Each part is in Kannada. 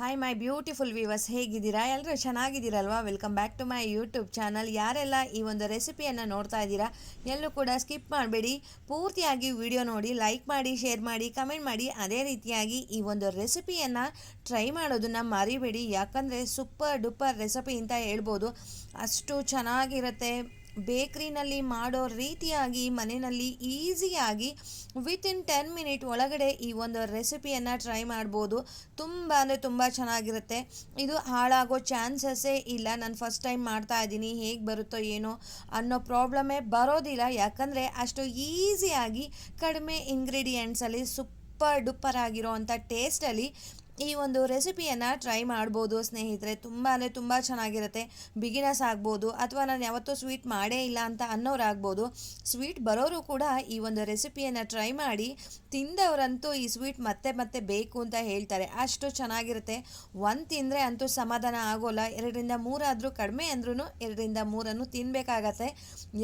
ಹಾಯ್ ಮೈ ಬ್ಯೂಟಿಫುಲ್ ವ್ಯೂವರ್ಸ್ ಹೇಗಿದ್ದೀರಾ? ಎಲ್ಲರೂ ಚೆನ್ನಾಗಿದ್ದೀರಲ್ವಾ? Welcome back to my YouTube channel ಯಾರೆಲ್ಲ ಈ ಒಂದು ರೆಸಿಪಿಯನ್ನು ನೋಡ್ತಾ ಇದ್ದೀರಾ, ಎಲ್ಲೂ ಕೂಡ ಸ್ಕಿಪ್ ಮಾಡಬೇಡಿ. ಪೂರ್ತಿಯಾಗಿ ವಿಡಿಯೋ ನೋಡಿ ಲೈಕ್ ಮಾಡಿ ಶೇರ್ ಮಾಡಿ ಕಮೆಂಟ್ ಮಾಡಿ, ಅದೇ ರೀತಿಯಾಗಿ ಈ ಒಂದು ರೆಸಿಪಿಯನ್ನು ಟ್ರೈ ಮಾಡೋದನ್ನು ಮರಿಬೇಡಿ. ಯಾಕಂದರೆ ಸೂಪರ್ ಡುಪ್ಪರ್ ರೆಸಿಪಿ ಅಂತ ಹೇಳ್ಬೋದು. ಅಷ್ಟು ಚೆನ್ನಾಗಿರುತ್ತೆ. ಬೇಕ್ರಿನಲ್ಲಿ ಮಾಡೋ ರೀತಿಯಾಗಿ ಮನೆಯಲ್ಲಿ ಈಸಿಯಾಗಿ ವಿತಿನ್ ಟೆನ್ ಮಿನಿಟ್ ಒಳಗಡೆ ಈ ಒಂದು ರೆಸಿಪಿಯನ್ನು ಟ್ರೈ ಮಾಡ್ಬೋದು. ತುಂಬ ಅಂದರೆ ತುಂಬ ಚೆನ್ನಾಗಿರುತ್ತೆ. ಇದು ಹಾಳಾಗೋ ಚಾನ್ಸಸ್ಸೇ ಇಲ್ಲ. ನಾನು ಫಸ್ಟ್ ಟೈಮ್ ಮಾಡ್ತಾ ಇದ್ದೀನಿ. ಹೇಗೆ ಬರುತ್ತೋ ಏನೋ ಅನ್ನೋ ಪ್ರಾಬ್ಲಮ್ಮೇ ಬರೋದಿಲ್ಲ. ಯಾಕಂದರೆ ಅಷ್ಟು ಈಸಿಯಾಗಿ ಕಡಿಮೆ ಇಂಗ್ರೀಡಿಯೆಂಟ್ಸಲ್ಲಿ ಸೂಪರ್ ಡುಪ್ಪರ್ ಆಗಿರೋ ಅಂಥ ಟೇಸ್ಟಲ್ಲಿ ಈ ಒಂದು ರೆಸಿಪಿಯನ್ನು ಟ್ರೈ ಮಾಡ್ಬೋದು ಸ್ನೇಹಿತರೆ. ತುಂಬ ಅಂದರೆ ತುಂಬ ಚೆನ್ನಾಗಿರುತ್ತೆ. ಬಿಗಿನರ್ಸ್ ಆಗ್ಬೋದು ಅಥವಾ ನಾನು ಯಾವತ್ತೂ ಸ್ವೀಟ್ ಮಾಡೇ ಇಲ್ಲ ಅಂತ ಅನ್ನೋರಾಗ್ಬೋದು. ಸ್ವೀಟ್ ಬರೋರು ಕೂಡ ಈ ಒಂದು ರೆಸಿಪಿಯನ್ನು ಟ್ರೈ ಮಾಡಿ ತಿಂದವರಂತೂ ಈ ಸ್ವೀಟ್ ಮತ್ತೆ ಮತ್ತೆ ಬೇಕು ಅಂತ ಹೇಳ್ತಾರೆ. ಅಷ್ಟು ಚೆನ್ನಾಗಿರುತ್ತೆ. ಒಂದು ತಿಂದರೆ ಅಂತೂ ಸಮಾಧಾನ ಆಗೋಲ್ಲ. ಎರಡರಿಂದ ಮೂರಾದರೂ ಕಡಿಮೆ ಅಂದ್ರೂ ಎರಡರಿಂದ ಮೂರನ್ನು ತಿನ್ನಬೇಕಾಗತ್ತೆ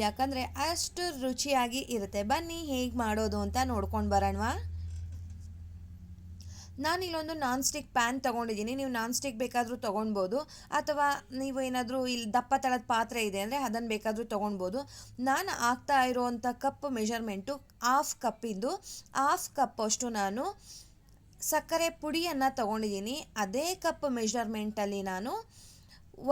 ಯಾಕಂದರೆ ಅಷ್ಟು ರುಚಿಯಾಗಿ ಇರುತ್ತೆ. ಬನ್ನಿ ಹೇಗೆ ಮಾಡೋದು ಅಂತ ನೋಡ್ಕೊಂಡು ಬರೋಣವಾ? ನಾನು ಇಲ್ಲೊಂದು ನಾನ್ ಸ್ಟಿಕ್ ಪ್ಯಾನ್ ತೊಗೊಂಡಿದ್ದೀನಿ. ನೀವು ನಾನ್ ಸ್ಟಿಕ್ ಬೇಕಾದರೂ ತೊಗೊಳ್ಬೋದು ಅಥವಾ ನೀವು ಏನಾದರೂ ಇಲ್ಲಿ ದಪ್ಪ ತಳದ ಪಾತ್ರೆ ಇದೆ ಅಂದರೆ ಅದನ್ನು ಬೇಕಾದರೂ ತೊಗೊಳ್ಬೋದು ನಾನು ಆಗ್ತಾ ಇರೋವಂಥ ಕಪ್ ಮೆಷರ್ಮೆಂಟು ಹಾಫ್ ಕಪ್ಪಿಂದು ಹಾಫ್ ಕಪ್ ಅಷ್ಟು ನಾನು ಸಕ್ಕರೆ ಪುಡಿಯನ್ನು ತೊಗೊಂಡಿದ್ದೀನಿ. ಅದೇ ಕಪ್ ಮೆಷರ್ಮೆಂಟಲ್ಲಿ ನಾನು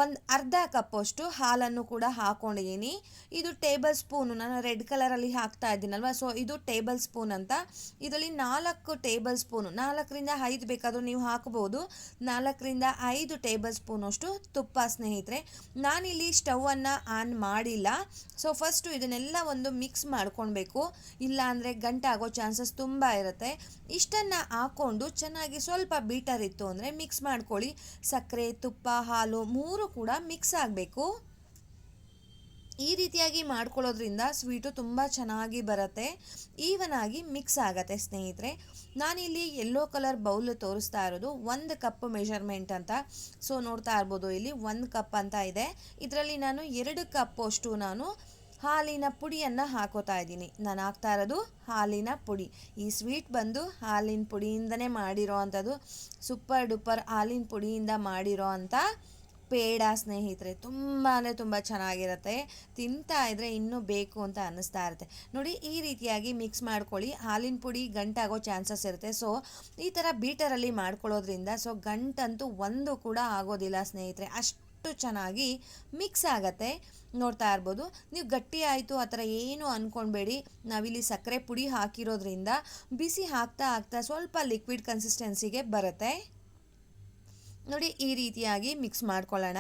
ಒಂದು ಅರ್ಧ ಕಪ್ಪಷ್ಟು ಹಾಲನ್ನು ಕೂಡ ಹಾಕ್ಕೊಂಡಿದ್ದೀನಿ ಇದು ಟೇಬಲ್ ಸ್ಪೂನು ನಾನು ರೆಡ್ ಕಲರಲ್ಲಿ ಹಾಕ್ತಾ ಇದ್ದೀನಲ್ವ? ಸೊ ಇದು ಟೇಬಲ್ ಸ್ಪೂನ್ ಅಂತ. ಇದರಲ್ಲಿ ನಾಲ್ಕು ಟೇಬಲ್ ಸ್ಪೂನು ನಾಲ್ಕರಿಂದ ಐದು ಬೇಕಾದರೂ ನೀವು ಹಾಕ್ಬೋದು. ನಾಲ್ಕರಿಂದ ಐದು ಟೇಬಲ್ ಸ್ಪೂನಷ್ಟು ತುಪ್ಪ ಸ್ನೇಹಿತರೆ. ನಾನಿಲ್ಲಿ ಸ್ಟವನ್ನು ಆನ್ ಮಾಡಿಲ್ಲ. ಸೊ ಫಸ್ಟು ಇದನ್ನೆಲ್ಲ ಒಂದು ಮಿಕ್ಸ್ ಮಾಡ್ಕೊಳ್ಬೇಕು. ಇಲ್ಲ ಅಂದರೆ ಗಂಟಾಗೋ ಚಾನ್ಸಸ್ ತುಂಬ ಇರುತ್ತೆ. ಇಷ್ಟನ್ನು ಹಾಕ್ಕೊಂಡು ಚೆನ್ನಾಗಿ ಸ್ವಲ್ಪ ಬೀಟರ್ ಇತ್ತು ಅಂದರೆ ಮಿಕ್ಸ್ ಮಾಡ್ಕೊಳ್ಳಿ. ಸಕ್ಕರೆ, ತುಪ್ಪ, ಹಾಲು ಮೂರು ಕೂಡ ಮಿಕ್ಸ್ ಆಗಬೇಕು. ಈ ರೀತಿಯಾಗಿ ಮಾಡ್ಕೊಳ್ಳೋದ್ರಿಂದ ಸ್ವೀಟು ತುಂಬ ಚೆನ್ನಾಗಿ ಬರುತ್ತೆ. ಈವನ್ ಆಗಿ ಮಿಕ್ಸ್ ಆಗತ್ತೆ ಸ್ನೇಹಿತರೆ. ನಾನಿಲ್ಲಿ ಯೆಲ್ಲೋ ಕಲರ್ ಬೌಲ್ ತೋರಿಸ್ತಾ ಇರೋದು ಒಂದು ಕಪ್ ಮೆಷರ್ಮೆಂಟ್ ಅಂತ. ಸೊ ನೋಡ್ತಾ ಇರ್ಬೋದು, ಇಲ್ಲಿ ಒಂದು ಕಪ್ ಅಂತ ಇದೆ. ಇದರಲ್ಲಿ ನಾನು ಎರಡು ಕಪ್ ಅಷ್ಟು ನಾನು ಹಾಲಿನ ಪುಡಿಯನ್ನು ಹಾಕೋತಾ ಇದ್ದೀನಿ. ನಾನು ಹಾಕ್ತಾ ಇರೋದು ಹಾಲಿನ ಪುಡಿ. ಈ ಸ್ವೀಟ್ ಬಂದು ಹಾಲಿನ ಪುಡಿಯಿಂದನೇ ಮಾಡಿರೋ ಅಂಥದ್ದು. ಸೂಪರ್ ಡುಪ್ಪರ್ ಹಾಲಿನ ಪುಡಿಯಿಂದ ಮಾಡಿರೋ ಅಂಥ ಪೇಡ ಸ್ನೇಹಿತರೆ, ತುಂಬಾ ತುಂಬ ಚೆನ್ನಾಗಿರುತ್ತೆ. ತಿಂತಾ ಇದ್ರೆ ಇನ್ನೂ ಬೇಕು ಅಂತ ಅನ್ನಿಸ್ತಾ ಇರುತ್ತೆ. ನೋಡಿ, ಈ ರೀತಿಯಾಗಿ ಮಿಕ್ಸ್ ಮಾಡ್ಕೊಳ್ಳಿ. ಹಾಲಿನ ಪುಡಿ ಗಂಟಾಗೋ ಚಾನ್ಸಸ್ ಇರುತ್ತೆ. ಸೊ ಈ ಥರ ಬೀಟರಲ್ಲಿ ಮಾಡ್ಕೊಳ್ಳೋದ್ರಿಂದ ಸೊ ಗಂಟಂತೂ ಒಂದು ಕೂಡ ಆಗೋದಿಲ್ಲ ಸ್ನೇಹಿತರೆ. ಅಷ್ಟು ಚೆನ್ನಾಗಿ ಮಿಕ್ಸ್ ಆಗತ್ತೆ. ನೋಡ್ತಾ ಇರ್ಬೋದು. ನೀವು ಗಟ್ಟಿ ಆಯಿತು, ಆ ಥರ ಏನು ಅಂದ್ಕೊಳ್ಬೇಡಿ ನಾವಿಲ್ಲಿ ಸಕ್ಕರೆ ಪುಡಿ ಹಾಕಿರೋದ್ರಿಂದ, ಬಿಸಿ ಹಾಕ್ತಾ ಹಾಕ್ತಾ ಸ್ವಲ್ಪ ಲಿಕ್ವಿಡ್ ಕನ್ಸಿಸ್ಟೆನ್ಸಿಗೆ ಬರುತ್ತೆ. ನೋಡಿ, ಈ ರೀತಿಯಾಗಿ ಮಿಕ್ಸ್ ಮಾಡ್ಕೊಳ್ಳೋಣ.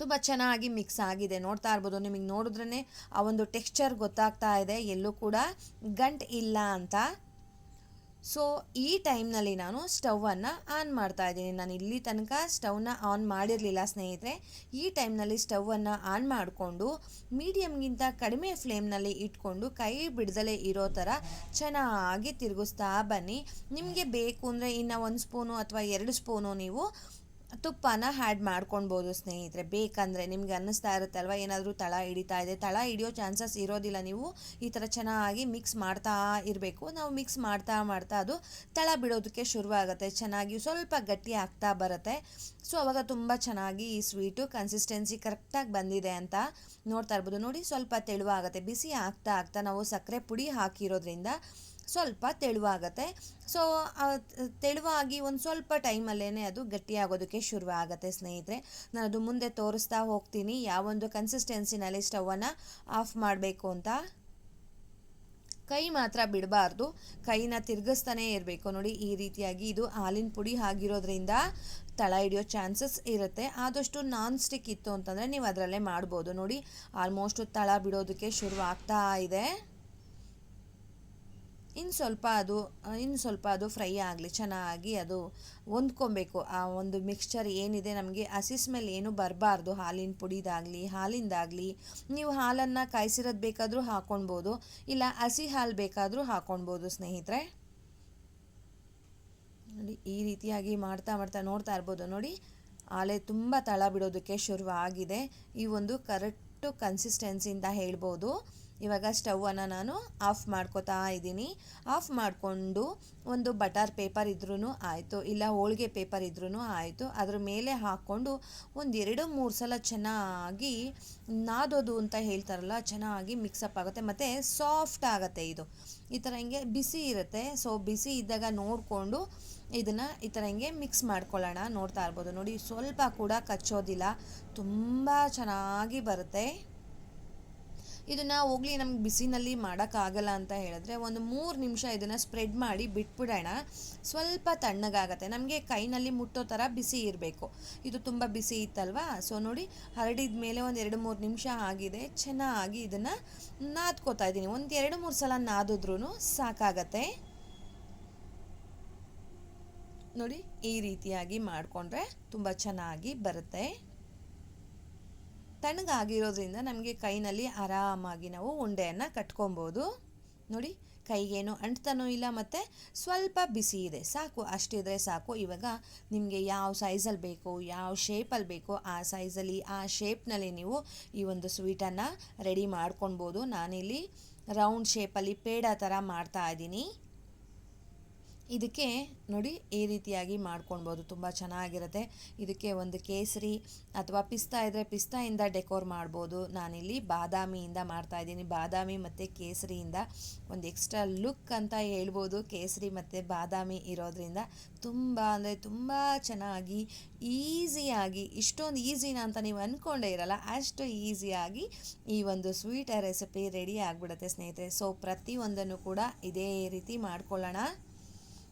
ತುಂಬ ಚೆನ್ನಾಗಿ ಮಿಕ್ಸ್ ಆಗಿದೆ. ನೋಡ್ತಾ ಇರ್ಬೋದು, ನಿಮಗೆ ನೋಡಿದ್ರೇ ಆ ಒಂದು ಟೆಕ್ಸ್ಚರ್ ಗೊತ್ತಾಗ್ತಾ ಇದೆ. ಎಲ್ಲೂ ಕೂಡ ಗಂಟು ಇಲ್ಲ ಅಂತ. ಸೊ ಈ ಟೈಮ್ನಲ್ಲಿ ನಾನು ಸ್ಟವನ್ನು ಆನ್ ಮಾಡ್ತಾ ಇದ್ದೀನಿ. ನಾನು ಇಲ್ಲಿ ತನಕ ಸ್ಟವ್ನ ಆನ್ ಮಾಡಿರಲಿಲ್ಲ ಸ್ನೇಹಿತರೆ. ಈ ಟೈಮ್ನಲ್ಲಿ ಸ್ಟವನ್ನು ಆನ್ ಮಾಡಿಕೊಂಡು ಮೀಡಿಯಮ್ಗಿಂತ ಕಡಿಮೆ ಫ್ಲೇಮ್ನಲ್ಲಿ ಇಟ್ಕೊಂಡು ಕೈ ಬಿಡದಲೇ ಇರೋ ಥರ ಚೆನ್ನಾಗಿ ತಿರುಗಿಸ್ತಾ ಬನ್ನಿ. ನಿಮಗೆ ಬೇಕು ಅಂದರೆ ಇನ್ನು ಒಂದು ಸ್ಪೂನು ಅಥವಾ ಎರಡು ಸ್ಪೂನು ನೀವು ತುಪ್ಪನ ಆ್ಯಡ್ ಮಾಡ್ಕೊಳ್ಬೋದು ಸ್ನೇಹಿತರೆ. ಬೇಕಂದರೆ ನಿಮ್ಗೆ ಅನ್ನಿಸ್ತಾ ಇರುತ್ತಲ್ವ ಏನಾದರೂ ತಳ ಹಿಡಿತಾ ಇದೆ. ತಳ ಹಿಡಿಯೋ ಚಾನ್ಸಸ್ ಇರೋದಿಲ್ಲ ನೀವು. ಈ ಥರ ಚೆನ್ನಾಗಿ ಮಿಕ್ಸ್ ಮಾಡ್ತಾ ಇರಬೇಕು. ನಾವು ಮಿಕ್ಸ್ ಮಾಡ್ತಾ ಮಾಡ್ತಾ ಅದು ತಳ ಬಿಡೋದಕ್ಕೆ ಶುರುವಾಗುತ್ತೆ. ಚೆನ್ನಾಗಿ ಸ್ವಲ್ಪ ಗಟ್ಟಿ ಆಗ್ತಾ ಬರುತ್ತೆ. ಸೊ ಅವಾಗ ತುಂಬ ಚೆನ್ನಾಗಿ ಈ ಸ್ವೀಟು ಕನ್ಸಿಸ್ಟೆನ್ಸಿ ಕರೆಕ್ಟಾಗಿ ಬಂದಿದೆ ಅಂತ ನೋಡ್ತಾ ಇರ್ಬೋದು. ನೋಡಿ ಸ್ವಲ್ಪ ತೆಳುವಾಗುತ್ತೆ. ಬಿಸಿ ಆಗ್ತಾ ಆಗ್ತಾ ನಾವು ಸಕ್ಕರೆ ಪುಡಿ ಹಾಕಿರೋದ್ರಿಂದ ಸ್ವಲ್ಪ ತೆಳುವಾಗತ್ತೆ. ಸೊ ತೆಳುವಾಗಿ ಒಂದು ಸ್ವಲ್ಪ ಟೈಮಲ್ಲೇ ಅದು ಗಟ್ಟಿಯಾಗೋದಕ್ಕೆ ಶುರು ಆಗುತ್ತೆ ಸ್ನೇಹಿತರೆ. ನಾನು ಅದು ಮುಂದೆ ತೋರಿಸ್ತಾ ಹೋಗ್ತೀನಿ. ಯಾವೊಂದು ಕನ್ಸಿಸ್ಟೆನ್ಸಿನಲ್ಲಿ ಸ್ಟವನ್ನು ಆಫ್ ಮಾಡಬೇಕು ಅಂತ. ಕೈ ಮಾತ್ರ ಬಿಡಬಾರ್ದು. ಕೈನ ತಿರುಗಿಸ್ತಾನೆ ಇರಬೇಕು. ನೋಡಿ, ಈ ರೀತಿಯಾಗಿ ಇದು ಹಾಲಿನ ಪುಡಿ ಆಗಿರೋದ್ರಿಂದ ತಳ ಹಿಡಿಯೋ ಚಾನ್ಸಸ್ ಇರುತ್ತೆ. ಆದಷ್ಟು ನಾನ್ ಸ್ಟಿಕ್ ಇತ್ತು ಅಂತಂದರೆ ನೀವು ಅದರಲ್ಲೇ ಮಾಡ್ಬೋದು. ನೋಡಿ ಆಲ್ಮೋಸ್ಟು ತಳ ಬಿಡೋದಕ್ಕೆ ಶುರು ಆಗ್ತಾ ಇದೆ. ಇನ್ನು ಸ್ವಲ್ಪ ಅದು ಇನ್ನು ಸ್ವಲ್ಪ ಅದು ಫ್ರೈ ಆಗಲಿ, ಚೆನ್ನಾಗಿ ಅದು ಹೊಂದ್ಕೊಬೇಕು. ಆ ಒಂದು ಮಿಕ್ಸ್ಚರ್ ಏನಿದೆ ನಮಗೆ, ಹಸಿ ಸ್ಮೆಲ್ ಏನು ಬರಬಾರ್ದು. ಹಾಲಿನ ಪುಡಿದಾಗಲಿ, ಹಾಲಿಂದಾಗಲಿ. ನೀವು ಹಾಲನ್ನು ಕಾಯಿಸಿರೋದು ಬೇಕಾದರೂ ಹಾಕ್ಕೊಳ್ಬೋದು ಇಲ್ಲ, ಹಸಿ ಹಾಲು ಬೇಕಾದರೂ ಹಾಕ್ಕೊಳ್ಬೋದು ಸ್ನೇಹಿತರೆ. ನೋಡಿ, ಈ ರೀತಿಯಾಗಿ ಮಾಡ್ತಾ ಮಾಡ್ತಾ ನೋಡ್ತಾ ಇರ್ಬೋದು. ನೋಡಿ ಆಲೆ ತುಂಬ ತಳ ಬಿಡೋದಕ್ಕೆ ಶುರುವಾಗಿದೆ. ಈ ಒಂದು ಕರೆಕ್ಟು ಕನ್ಸಿಸ್ಟೆನ್ಸಿಯಿಂದ ಹೇಳ್ಬೋದು. ಇವಾಗ ಸ್ಟವನ್ನು ನಾನು ಆಫ್ ಮಾಡ್ಕೋತಾ ಇದ್ದೀನಿ. ಆಫ್ ಮಾಡಿಕೊಂಡು ಒಂದು ಬಟರ್ ಪೇಪರ್ ಇದ್ರೂ ಆಯಿತು, ಇಲ್ಲ ಹೋಳಿಗೆ ಪೇಪರ್ ಇದ್ರೂ ಆಯಿತು. ಅದ್ರ ಮೇಲೆ ಹಾಕ್ಕೊಂಡು ಒಂದು ಎರಡು ಮೂರು ಸಲ ಚೆನ್ನಾಗಿ ನಾದೋದು ಅಂತ ಹೇಳ್ತಾರಲ್ಲ, ಚೆನ್ನಾಗಿ ಮಿಕ್ಸಪ್ ಆಗುತ್ತೆ. ಮತ್ತು ಸಾಫ್ಟ್ ಆಗುತ್ತೆ ಇದು. ಈ ಥರ ಹಿಂಗೆ ಬಿಸಿ ಇರುತ್ತೆ. ಸೊ ಬಿಸಿ ಇದ್ದಾಗ ನೋಡಿಕೊಂಡು ಇದನ್ನು ಈ ಥರ ಹಿಂಗೆ ಮಿಕ್ಸ್ ಮಾಡ್ಕೊಳ್ಳೋಣ. ನೋಡ್ತಾ ಇರ್ಬೋದು. ನೋಡಿ, ಸ್ವಲ್ಪ ಕೂಡ ಕಚ್ಚೋದಿಲ್ಲ. ತುಂಬ ಚೆನ್ನಾಗಿ ಬರುತ್ತೆ. ಇದನ್ನು ಹೋಗ್ಲಿ, ನಮ್ಗೆ ಬಿಸಿನಲ್ಲಿ ಮಾಡೋಕ್ಕಾಗಲ್ಲ ಅಂತ ಹೇಳಿದ್ರೆ ಒಂದು ಮೂರು ನಿಮಿಷ ಇದನ್ನು ಸ್ಪ್ರೆಡ್ ಮಾಡಿ ಬಿಟ್ಬಿಡೋಣ. ಸ್ವಲ್ಪ ತಣ್ಣಗಾಗತ್ತೆ. ನಮಗೆ ಕೈನಲ್ಲಿ ಮುಟ್ಟೋ ಥರ ಬಿಸಿ ಇರಬೇಕು. ಇದು ತುಂಬ ಬಿಸಿ ಇತ್ತಲ್ವಾ? ಸೊ ನೋಡಿ, ಹರಡಿದ ಮೇಲೆ ಒಂದು ಎರಡು ಮೂರು ನಿಮಿಷ ಆಗಿದೆ. ಚೆನ್ನಾಗಿ ಇದನ್ನು ನಾದ್ಕೋತಾ ಇದ್ದೀನಿ. ಒಂದು ಎರಡು ಮೂರು ಸಲ ನಾದಿದ್ರೂ ಸಾಕಾಗತ್ತೆ. ನೋಡಿ, ಈ ರೀತಿಯಾಗಿ ಮಾಡಿಕೊಂಡ್ರೆ ತುಂಬ ಚೆನ್ನಾಗಿ ಬರುತ್ತೆ. ತಣ್ಣಗಾಗಿರೋದ್ರಿಂದ ನಮಗೆ ಕೈನಲ್ಲಿ ಆರಾಮಾಗಿ ನಾವು ಉಂಡೆಯನ್ನು ಕಟ್ಕೊಬೋದು. ನೋಡಿ, ಕೈಗೇನು ಅಂಟ್ತಾನೂ ಇಲ್ಲ ಮತ್ತು ಸ್ವಲ್ಪ ಬಿಸಿ ಇದೆ. ಸಾಕು ಅಷ್ಟಿದ್ರೆ ಸಾಕು. ಇವಾಗ ನಿಮಗೆ ಯಾವ ಸೈಜಲ್ಲಿ ಬೇಕು, ಯಾವ ಶೇಪಲ್ಲಿ ಬೇಕೋ, ಆ ಸೈಜಲ್ಲಿ ಆ ಶೇಪ್ನಲ್ಲಿ ನೀವು ಈ ಒಂದು ಸ್ವೀಟನ್ನು ರೆಡಿ ಮಾಡ್ಕೊಳ್ಬೋದು ನಾನಿಲ್ಲಿ ರೌಂಡ್ ಶೇಪಲ್ಲಿ ಪೇಡ ಥರ ಮಾಡ್ತಾ ಇದ್ದೀನಿ. ಇದಕ್ಕೆ ನೋಡಿ ಈ ರೀತಿಯಾಗಿ ಮಾಡ್ಕೊಳ್ಬೋದು. ತುಂಬ ಚೆನ್ನಾಗಿರುತ್ತೆ. ಇದಕ್ಕೆ ಒಂದು ಕೇಸರಿ ಅಥವಾ ಪಿಸ್ತಾ ಇದ್ದರೆ ಪಿಸ್ತಾಯಿಂದ ಡೆಕೋರ್ ಮಾಡ್ಬೋದು. ನಾನಿಲ್ಲಿ ಬಾದಾಮಿಯಿಂದ ಮಾಡ್ತಾಯಿದ್ದೀನಿ ಬಾದಾಮಿ ಮತ್ತು ಕೇಸರಿಯಿಂದ ಒಂದು ಎಕ್ಸ್ಟ್ರಾ ಲುಕ್ ಅಂತ ಹೇಳ್ಬೋದು. ಕೇಸರಿ ಮತ್ತು ಬಾದಾಮಿ ಇರೋದ್ರಿಂದ ತುಂಬ ಅಂದರೆ ತುಂಬ ಚೆನ್ನಾಗಿ ಈಸಿಯಾಗಿ, ಇಷ್ಟೊಂದು ಈಸಿನ ಅಂತ ನೀವು ಅಂದ್ಕೊಂಡೇ ಇರಲ್ಲ, ಅಷ್ಟು ಈಸಿಯಾಗಿ ಈ ಒಂದು ಸ್ವೀಟ್ ರೆಸಿಪಿ ರೆಡಿ ಆಗಿಬಿಡುತ್ತೆ ಸ್ನೇಹಿತರೆ. ಸೊ ಪ್ರತಿಯೊಂದನ್ನು ಕೂಡ ಇದೇ ರೀತಿ ಮಾಡ್ಕೊಳ್ಳೋಣ.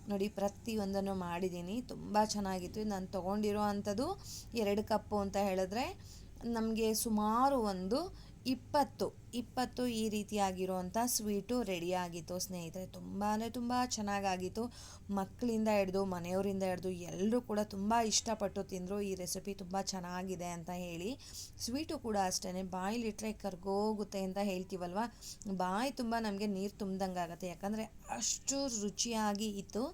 ನೋಡಿ, ಪ್ರತಿಯೊಂದನ್ನು ಮಾಡಿದ್ದೀನಿ. ತುಂಬ ಚೆನ್ನಾಗಿತ್ತು. ನಾನು ತೊಗೊಂಡಿರೋ ಅಂಥದ್ದು ಎರಡು ಕಪ್ಪು ಅಂತ ಹೇಳಿದ್ರೆ ನಮಗೆ ಸುಮಾರು ಒಂದು ಇಪ್ಪತ್ತು ಇಪ್ಪತ್ತು ಈ ರೀತಿಯಾಗಿರುವಂಥ ಸ್ವೀಟು ರೆಡಿಯಾಗಿತ್ತು. ಸ್ನೇಹಿತರೆ, ತುಂಬಾ ತುಂಬ ಚೆನ್ನಾಗಾಗಿತ್ತು. ಮಕ್ಕಳಿಂದ ಹಿಡ್ದು, ಮನೆಯವರಿಂದ ಹಿಡ್ದು ಎಲ್ಲರೂ ಕೂಡ ತುಂಬ ಇಷ್ಟಪಟ್ಟು ತಿಂದರು. ಈ ರೆಸಿಪಿ ತುಂಬ ಚೆನ್ನಾಗಿದೆ ಅಂತ ಹೇಳಿ. ಸ್ವೀಟು ಕೂಡ ಅಷ್ಟೇ ಬಾಯಿಲಿಟ್ರೆ ಕರ್ಗೋಗುತ್ತೆ ಅಂತ ಹೇಳ್ತೀವಲ್ವ? ಬಾಯಿ ತುಂಬ ನಮಗೆ ನೀರು ತುಂಬ್ದಂಗೆ ಆಗುತ್ತೆ. ಯಾಕಂದರೆ ಅಷ್ಟು ರುಚಿಯಾಗಿ ಇತ್ತು.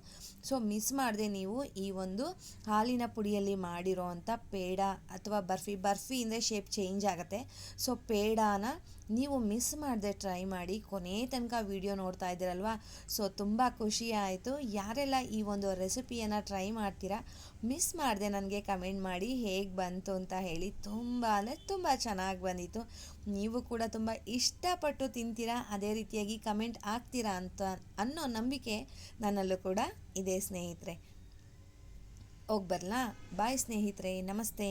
ಸೊ, ಮಿಸ್ ಮಾಡಿದೆ ನೀವು ಈ ಒಂದು ಹಾಲಿನ ಪುಡಿಯಲ್ಲಿ ಮಾಡಿರೋ ಅಂಥ ಪೇಡ ಅಥವಾ ಬರ್ಫಿ ಬರ್ಫಿ ಅಂದರೆ ಶೇಪ್ ಚೇಂಜ್ ಆಗುತ್ತೆ. ಸೊ, ಪೇಡಾನ ನೀವು ಮಿಸ್ ಮಾಡದೆ ಟ್ರೈ ಮಾಡಿ ಕೊನೆ ತನಕ ವಿಡಿಯೋ ನೋಡ್ತಾ ಇದ್ದೀರಲ್ವಾ? ಸೊ ತುಂಬ ಖುಷಿ ಆಯಿತು. ಯಾರೆಲ್ಲ ಈ ಒಂದು ರೆಸಿಪಿಯನ್ನು ಟ್ರೈ ಮಾಡ್ತೀರಾ ಮಿಸ್ ಮಾಡಿದೆ ನನಗೆ ಕಮೆಂಟ್ ಮಾಡಿ ಹೇಗೆ ಬಂತು ಅಂತ ಹೇಳಿ ತುಂಬ, ಅಂದರೆ ತುಂಬ ಚೆನ್ನಾಗಿ ಬಂದಿತ್ತು. ನೀವು ಕೂಡ ತುಂಬ ಇಷ್ಟಪಟ್ಟು ತಿಂತೀರಾ, ಅದೇ ರೀತಿಯಾಗಿ ಕಮೆಂಟ್ ಆಗ್ತೀರಾ ಅಂತ ಅನ್ನೋ ನಂಬಿಕೆ ನನ್ನಲ್ಲೂ ಕೂಡ ಇದೆ ಸ್ನೇಹಿತರೆ. ಹೋಗಿ ಬರಲಾ? ಬಾಯ್ ಸ್ನೇಹಿತರೆ. ನಮಸ್ತೆ.